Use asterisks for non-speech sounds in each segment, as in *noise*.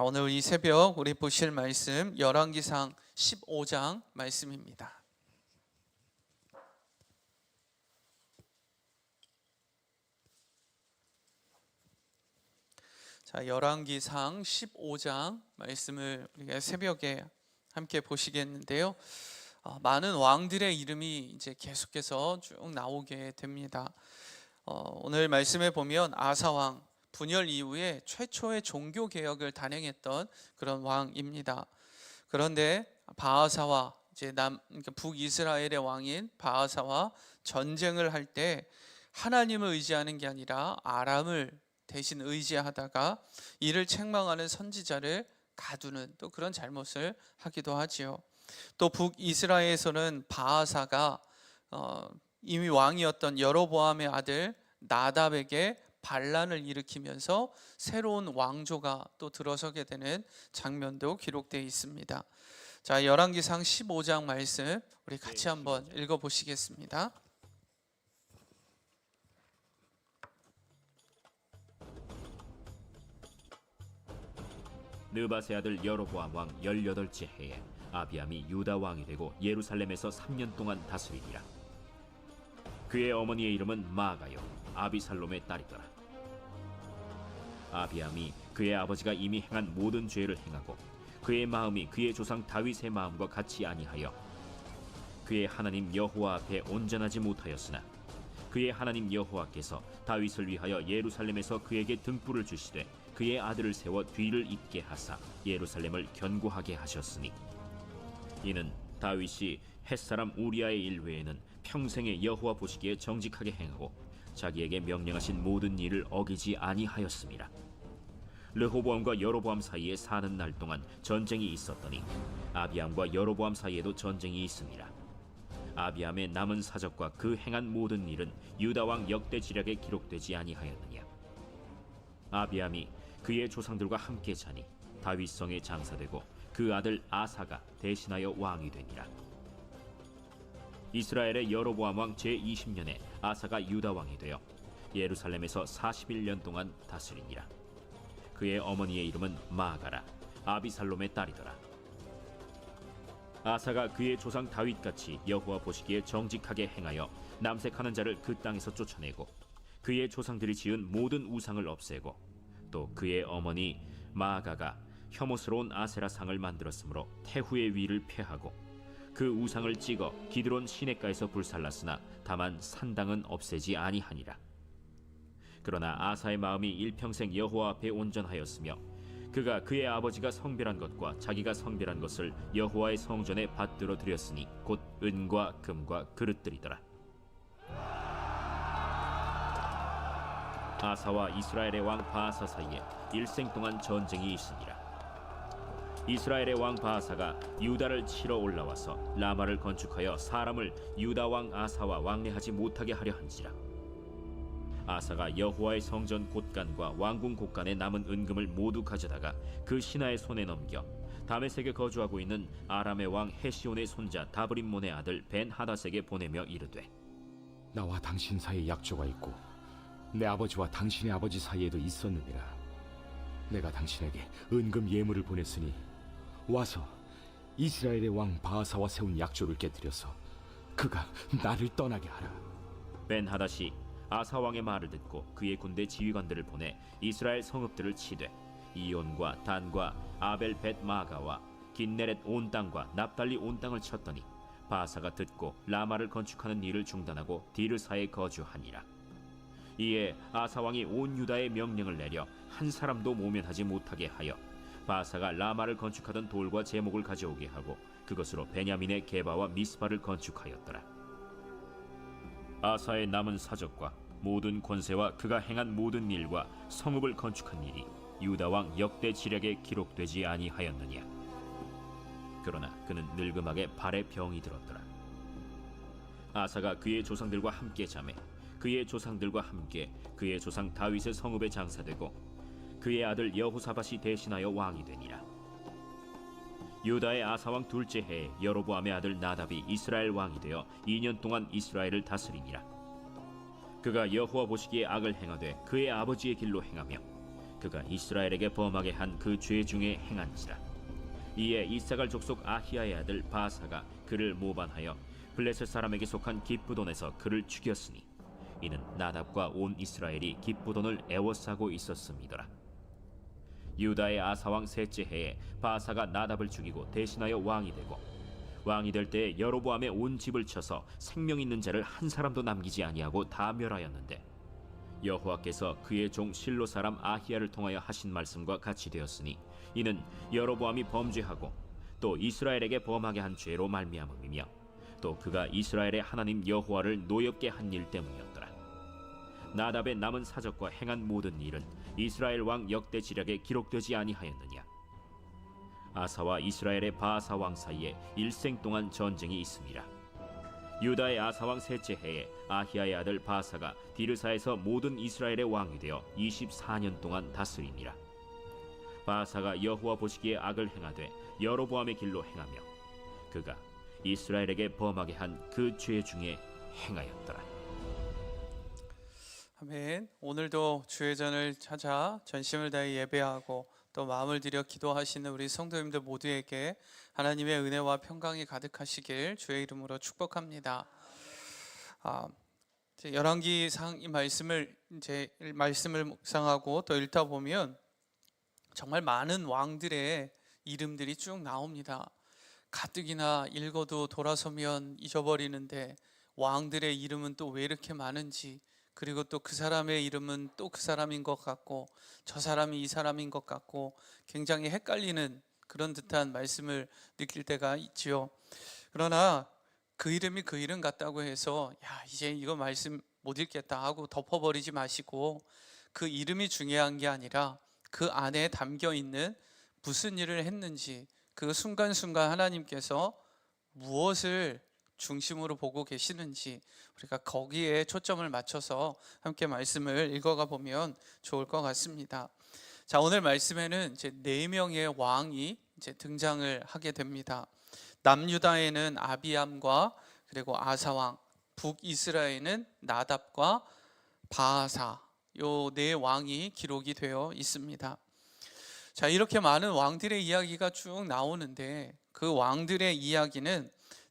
자, 오늘 이 새벽 우리 보실 말씀 열왕기상 15장 말씀입니다. 자, 열왕기상 15장 말씀을 우리가 새벽에 함께 보시겠는데요. 어, 많은 왕들의 이름이 이제 계속해서 쭉 나오게 됩니다. 어, 오늘 말씀에 보면 아사 왕 분열 이후에 최초의 종교 개혁을 단행했던 그런 왕입니다. 그런데 바하사와 이제 남 그러니까 북이스라엘의 왕인 바하사와 전쟁을 할 때 하나님을 의지하는 게 아니라 아람을 대신 의지하다가 이를 책망하는 선지자를 가두는 또 그런 잘못을 하기도 하지요. 또 북이스라엘에서는 바하사가 어, 이미 왕이었던 여로보암의 아들 나답에게 반란을 일으키면서 새로운 왕조가 또 들어서게 되는 장면도 기록되어 있습니다. 자, 열왕기상 15장 말씀 우리 같이 한번 읽어 보시겠습니다. 느바세 아들 여로보암 왕 18째 해에 아비암이 유다 왕이 되고 예루살렘에서 3년 동안 다스리니라 그의 어머니의 이름은 마가요 아비살롬의 딸이더라. 아비암이 그의 아버지가 이미 행한 모든 죄를 행하고 그의 마음이 그의 조상 다윗의 마음과 같이 아니하여 그의 하나님 여호와 앞에 온전하지 못하였으나 그의 하나님 여호와께서 다윗을 위하여 예루살렘에서 그에게 등불을 주시되 그의 아들을 세워 뒤를 잇게 하사 예루살렘을 견고하게 하셨으니 이는 다윗이 햇사람 우리아의 일 외에는 평생에 여호와 보시기에 정직하게 행하고 자기에게 명령하신 모든 일을 어기지 아니하였습니다. 르호보암과 여로보암 사이에 사는 날 동안 전쟁이 있었더니 아비암과 여로보암 사이에도 전쟁이 있습니다. 아비암의 남은 사적과 그 행한 모든 일은 유다 왕 역대 지략에 기록되지 아니하였느냐. 아비암이 그의 조상들과 함께 자니 다윗성에 장사되고 그 아들 아사가 대신하여 왕이 되니라. 이스라엘의 여로보암 왕 제20년에 아사가 유다 왕이 되어 예루살렘에서 41년 동안 다스리니라. 그의 어머니의 이름은 마가라 아비살롬의 딸이더라. 아사가 그의 조상 다윗같이 여호와 보시기에 정직하게 행하여 남색하는 자를 그 땅에서 쫓아내고 그의 조상들이 지은 모든 우상을 없애고 또 그의 어머니 마아가가 혐오스러운 아세라 상을 만들었으므로 태후의 위를 폐하고 그 우상을 찍어 기드론 시내가에서 불살랐으나 다만 산당은 없애지 아니하니라. 그러나 아사의 마음이 일평생 여호와 앞에 온전하였으며 그가 그의 아버지가 성별한 것과 자기가 성별한 것을 여호와의 성전에 받들어 드렸으니 곧 은과 금과 그릇들이더라. 아사와 이스라엘의 왕 바하사 사이에 일생 동안 전쟁이 있으니라. 이스라엘의 왕 바하사가 유다를 치러 올라와서 라마를 건축하여 사람을 유다 왕 아사와 왕래하지 못하게 하려 한지라. 아사가 여호와의 성전 곳간과 왕궁 곳간에 남은 은금을 모두 가져다가 그 신하의 손에 넘겨 다메섹에 거주하고 있는 아람의 왕 헤시온의 손자 다브림몬의 아들 벤 하닷에게 보내며 이르되 나와 당신 사이에 약조가 있고 내 아버지와 당신의 아버지 사이에도 있었느니라. 내가 당신에게 은금 예물을 보냈으니 와서 이스라엘의 왕 바하사와 세운 약조를 깨뜨려서 그가 나를 떠나게 하라. 벤 하닷이 아사 왕의 말을 듣고 그의 군대 지휘관들을 보내 이스라엘 성읍들을 치되 이온과 단과 아벨 벳 마가와 긴네렛 온 땅과 납달리 온 땅을 쳤더니 바사가 듣고 라마를 건축하는 일을 중단하고 디르사에 거주하니라. 이에 아사 왕이 온 유다에 명령을 내려 한 사람도 모면하지 못하게 하여 바사가 라마를 건축하던 돌과 제목을 가져오게 하고 그것으로 베냐민의 게바와 미스바를 건축하였더라. 아사의 남은 사적과 모든 권세와 그가 행한 모든 일과 성읍을 건축한 일이 유다 왕 역대 지략에 기록되지 아니하였느냐 그러나 그는 늙음하게 발에 병이 들었더라 아사가 그의 조상들과 함께 잠에 그의 조상들과 함께 그의 조상 다윗의 성읍에 장사되고 그의 아들 여호사밧이 대신하여 왕이 되니라. 유다의 아사왕 둘째 해에 여로보암의 아들 나답이 이스라엘 왕이 되어 2년 동안 이스라엘을 다스리니라. 그가 여호와 보시기에 악을 행하되 그의 아버지의 길로 행하며 그가 이스라엘에게 범하게 한 그 죄 중에 행한지라. 이에 이사갈 족속 아히야의 아들 바사가 그를 모반하여 블레셋 사람에게 속한 기쁘돈에서 그를 죽였으니 이는 나답과 온 이스라엘이 기쁘돈을 애워싸고 있었음이더라 유다의 아사왕 셋째 해에 바사가 나답을 죽이고 대신하여 왕이 되고 왕이 될 때에 여로보암의 온 집을 쳐서 생명 있는 자를 한 사람도 남기지 아니하고 다 멸하였는데 여호와께서 그의 종 실로 사람 아히야를 통하여 하신 말씀과 같이 되었으니 이는 여로보암이 범죄하고 또 이스라엘에게 범하게 한 죄로 말미암음이며 또 그가 이스라엘의 하나님 여호와를 노엽게 한 일 때문이었더라. 나답의 남은 사적과 행한 모든 일은 이스라엘 왕 역대 지략에 기록되지 아니하였느냐? 아사와 이스라엘의 바사 왕 사이에 일생 동안 전쟁이 있습니다. 유다의 아사 왕 셋째 해에 아히야의 아들 바사가 디르사에서 모든 이스라엘의 왕이 되어 24년 동안 다스리니라. 바사가 여호와 보시기에 악을 행하되 여로보암의 길로 행하며 그가 이스라엘에게 범하게 한 그 죄 중에 행하였더라. 아멘. 오늘도 주의 전을 찾아 전심을 다해 예배하고 또 마음을 들여 기도하시는 우리 성도님들 모두에게 하나님의 은혜와 평강이 가득하시길 주의 이름으로 축복합니다. 아, 열왕기상 이 말씀을 이제 말씀을 묵상하고 또 읽다 보면 정말 많은 왕들의 이름들이 쭉 나옵니다. 가뜩이나 읽어도 돌아서면 잊어버리는데 왕들의 이름은 또 왜 이렇게 많은지 그리고 또 그 사람의 이름은 또 그 사람인 것 같고 저 사람이 이 사람인 것 같고 굉장히 헷갈리는 그런 듯한 말씀을 느낄 때가 있지요. 그러나 그 이름이 그 이름 같다고 해서 야 이제 이거 말씀 못 읽겠다 하고 덮어버리지 마시고 그 이름이 중요한 게 아니라 그 안에 담겨 있는 무슨 일을 했는지 그 순간순간 하나님께서 무엇을 중심으로 보고 계시는지 우리가 거기에 초점을 맞춰서 함께 말씀을 읽어가 보면 좋을 것 같습니다. 자 오늘 말씀에는 이제 네 명의 왕이 이제 등장을 하게 됩니다. 남유다에는 아비암과 그리고 아사왕, 북이스라엘은 나답과 바하사 요 네 왕이 기록이 되어 있습니다. 자 이렇게 많은 왕들의 이야기가 쭉 나오는데 그 왕들의 이야기는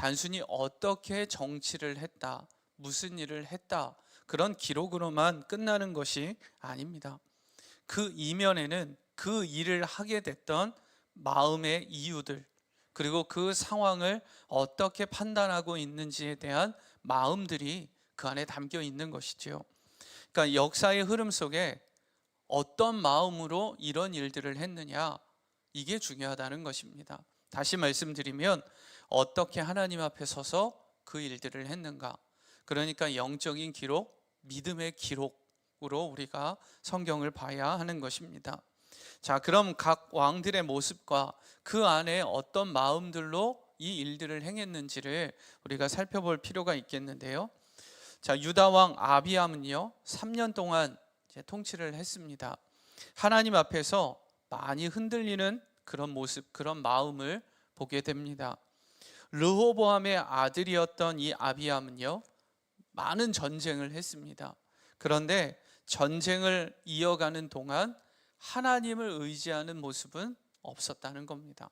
단순히 어떻게 정치를 했다, 무슨 일을 했다 그런 기록으로만 끝나는 것이 아닙니다. 그 이면에는 그 일을 하게 됐던 마음의 이유들 그리고 그 상황을 어떻게 판단하고 있는지에 대한 마음들이 그 안에 담겨 있는 것이지요. 그러니까 역사의 흐름 속에 어떤 마음으로 이런 일들을 했느냐 이게 중요하다는 것입니다. 다시 말씀드리면 어떻게 하나님 앞에 서서 그 일들을 했는가. 그러니까 영적인 기록, 믿음의 기록으로 우리가 성경을 봐야 하는 것입니다. 자, 그럼 각 왕들의 모습과 그 안에 어떤 마음들로 이 일들을 행했는지를 우리가 살펴볼 필요가 있겠는데요. 자, 유다 왕 아비암은요, 3년 동안 통치를 했습니다. 하나님 앞에서 많이 흔들리는 그런 모습, 그런 마음을 보게 됩니다. 르호보암의 아들이었던 이 아비암은요, 많은 전쟁을 했습니다. 그런데 전쟁을 이어가는 동안 하나님을 의지하는 모습은 없었다는 겁니다.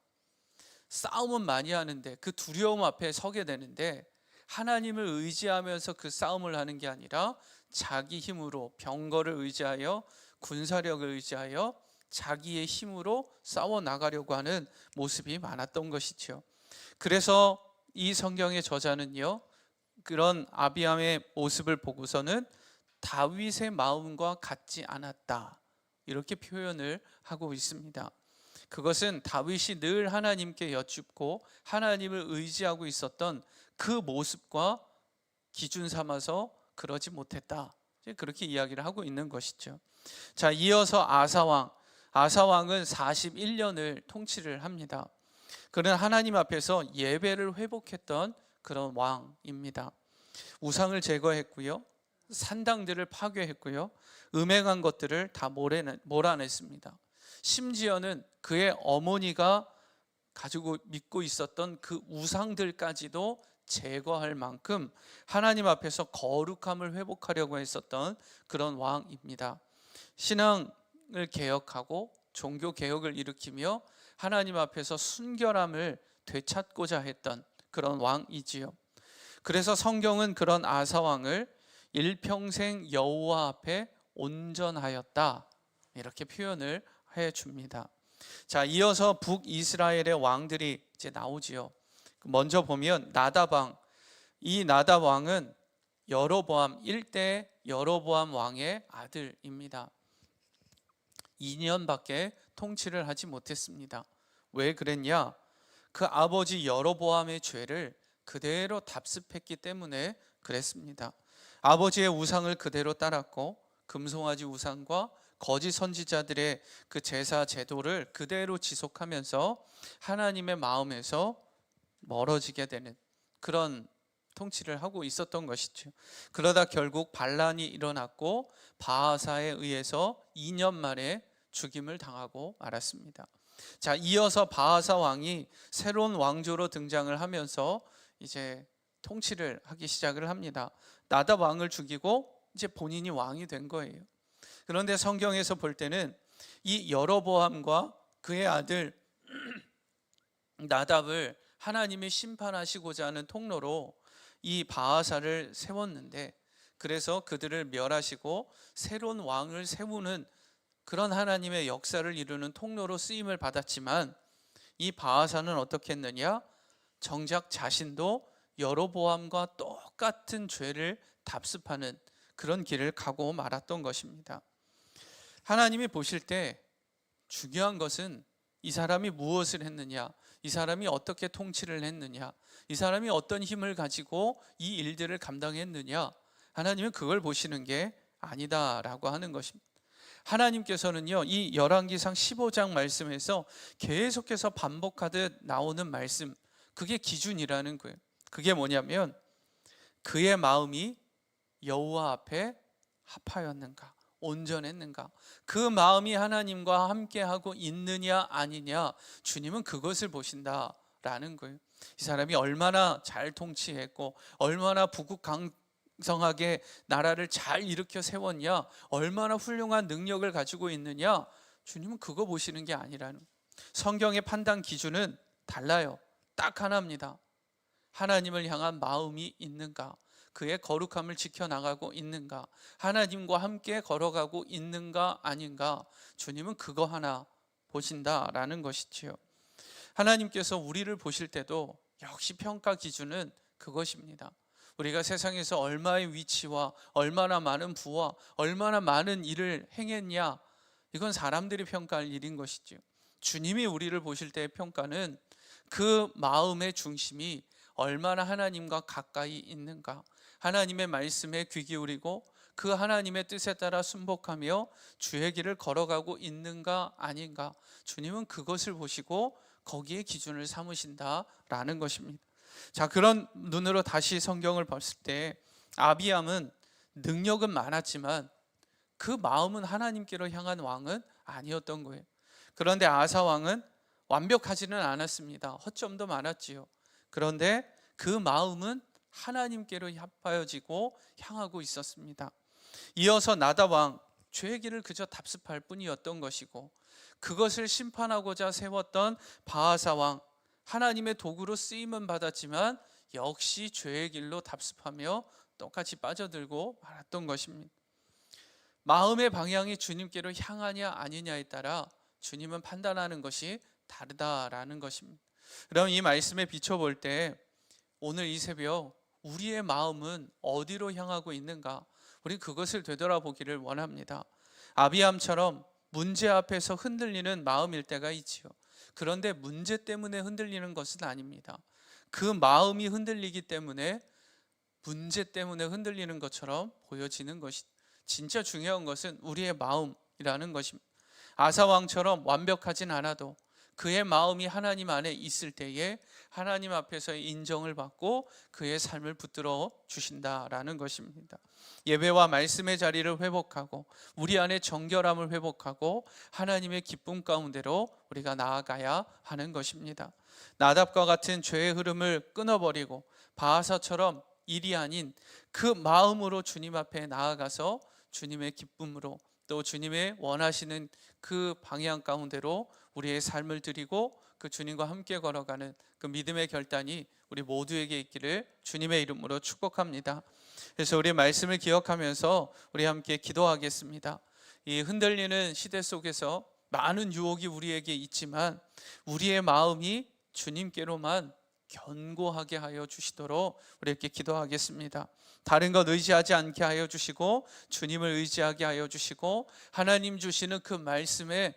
싸움은 많이 하는데 그 두려움 앞에 서게 되는데 하나님을 의지하면서 그 싸움을 하는 게 아니라 자기 힘으로 병거를 의지하여 군사력을 의지하여 자기의 힘으로 싸워 나가려고 하는 모습이 많았던 것이죠. 그래서 이 성경의 저자는요. 그런 아비암의 모습을 보고서는 다윗의 마음과 같지 않았다. 이렇게 표현을 하고 있습니다. 그것은 다윗이 늘 하나님께 여쭙고 하나님을 의지하고 있었던 그 모습과 기준 삼아서 그러지 못했다. 그렇게 이야기를 하고 있는 것이죠. 자, 이어서 아사왕. 아사왕은 41년을 통치를 합니다. 그는 하나님 앞에서 예배를 회복했던 그런 왕입니다. 우상을 제거했고요. 산당들을 파괴했고요. 음행한 것들을 다 몰아냈습니다. 심지어는 그의 어머니가 가지고 믿고 있었던 그 우상들까지도 제거할 만큼 하나님 앞에서 거룩함을 회복하려고 했었던 그런 왕입니다. 신앙 왕을 개혁하고 종교 개혁을 일으키며 하나님 앞에서 순결함을 되찾고자 했던 그런 왕이지요. 그래서 성경은 그런 아사 왕을 일평생 여호와 앞에 온전하였다 이렇게 표현을 해 줍니다. 자, 이어서 북이스라엘의 왕들이 이제 나오지요. 먼저 보면 왕. 이 나답 왕은 여로보암 1대 여로보암 왕의 아들입니다. 2년밖에 통치를 하지 못했습니다. 왜 그랬냐? 그 아버지 여로보암의 죄를 그대로 답습했기 때문에 그랬습니다. 아버지의 우상을 그대로 따랐고 금송아지 우상과 거짓 선지자들의 그 제사 제도를 그대로 지속하면서 하나님의 마음에서 멀어지게 되는 그런 통치를 하고 있었던 것이죠. 그러다 결국 반란이 일어났고 바하사에 의해서 2년 만에 죽임을 당하고 말았습니다. 자, 이어서 바하사 왕이 새로운 왕조로 등장을 하면서 이제 통치를 하기 시작을 합니다. 나답 왕을 죽이고 이제 본인이 왕이 된 거예요. 그런데 성경에서 볼 때는 이 여로보암과 그의 아들 *clears throat* 나답을 하나님이 심판하시고자 하는 통로로 이 바하사를 세웠는데 그래서 그들을 멸하시고 새로운 왕을 세우는 그런 하나님의 역사를 이루는 통로로 쓰임을 받았지만 이 바하사는 어떻게 했느냐? 정작 자신도 여로보암과 똑같은 죄를 답습하는 그런 길을 가고 말았던 것입니다. 하나님이 보실 때 중요한 것은 이 사람이 무엇을 했느냐, 이 사람이 어떻게 통치를 했느냐, 이 사람이 어떤 힘을 가지고 이 일들을 감당했느냐, 하나님은 그걸 보시는 게 아니다라고 하는 것입니다. 하나님께서는요, 이 열왕기상 15장 말씀에서 계속해서 반복하듯 나오는 말씀, 그게 기준이라는 거예요. 그게 뭐냐면 그의 마음이 여호와 앞에 합하였는가, 온전했는가, 그 마음이 하나님과 함께하고 있느냐 아니냐, 주님은 그것을 보신다라는 거예요. 이 사람이 얼마나 잘 통치했고, 얼마나 부국강 성하게 나라를 잘 일으켜 세웠냐, 얼마나 훌륭한 능력을 가지고 있느냐, 주님은 그거 보시는 게 아니라는. 성경의 판단 기준은 달라요. 딱 하나입니다. 하나님을 향한 마음이 있는가? 그의 거룩함을 지켜나가고 있는가? 하나님과 함께 걸어가고 있는가 아닌가? 주님은 그거 하나 보신다라는 것이지요. 하나님께서 우리를 보실 때도 역시 평가 기준은 그것입니다. 우리가 세상에서 얼마의 위치와 얼마나 많은 부와 얼마나 많은 일을 행했냐? 이건 사람들이 평가할 일인 것이지요. 주님이 우리를 보실 때의 평가는 그 마음의 중심이 얼마나 하나님과 가까이 있는가, 하나님의 말씀에 귀 기울이고 그 하나님의 뜻에 따라 순복하며 주의 길을 걸어가고 있는가 아닌가, 주님은 그것을 보시고 거기에 기준을 삼으신다라는 것입니다. 자, 그런 눈으로 다시 성경을 봤을 때 아비암은 능력은 많았지만 그 마음은 하나님께로 향한 왕은 아니었던 거예요. 그런데 아사 왕은 완벽하지는 않았습니다. 허점도 많았지요. 그런데 그 마음은 하나님께로 합하여지고 향하고 있었습니다. 이어서 나답 왕 죄의 길을 그저 답습할 뿐이었던 것이고 그것을 심판하고자 세웠던 바하사 왕 하나님의 도구로 쓰임은 받았지만 역시 죄의 길로 답습하며 똑같이 빠져들고 말았던 것입니다. 마음의 방향이 주님께로 향하냐 아니냐에 따라 주님은 판단하는 것이 다르다라는 것입니다. 그럼 이 말씀에 비춰볼 때 오늘 이 새벽 우리의 마음은 어디로 향하고 있는가? 우리 그것을 되돌아보기를 원합니다. 아비암처럼 문제 앞에서 흔들리는 마음일 때가 있지요. 그런데 문제 때문에 흔들리는 것은 아닙니다. 그 마음이 흔들리기 때문에 문제 때문에 흔들리는 것처럼 보여지는 것이 진짜 중요한 것은 우리의 마음이라는 것입니다. 아사 왕처럼 완벽하진 않아도 그의 마음이 하나님 안에 있을 때에 하나님 앞에서의 인정을 받고 그의 삶을 붙들어 주신다라는 것입니다. 예배와 말씀의 자리를 회복하고 우리 안에 정결함을 회복하고 하나님의 기쁨 가운데로 우리가 나아가야 하는 것입니다. 나답과 같은 죄의 흐름을 끊어버리고 바하사처럼 일이 아닌 그 마음으로 주님 앞에 나아가서 주님의 기쁨으로 또 주님의 원하시는 그 방향 가운데로 우리의 삶을 드리고 그 주님과 함께 걸어가는 그 믿음의 결단이 우리 모두에게 있기를 주님의 이름으로 축복합니다. 그래서 우리 말씀을 기억하면서 우리 함께 기도하겠습니다. 이 흔들리는 시대 속에서 많은 유혹이 우리에게 있지만 우리의 마음이 주님께로만 견고하게 하여 주시도록 우리에게 기도하겠습니다. 다른 것 의지하지 않게 하여 주시고 주님을 의지하게 하여 주시고 하나님 주시는 그 말씀에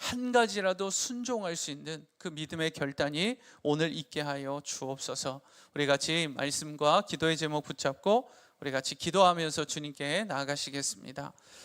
한 가지라도 순종할 수 있는 그 믿음의 결단이 오늘 있게 하여 주옵소서. 우리 같이 말씀과 기도의 제목 붙잡고 우리 같이 기도하면서 주님께 나아가시겠습니다.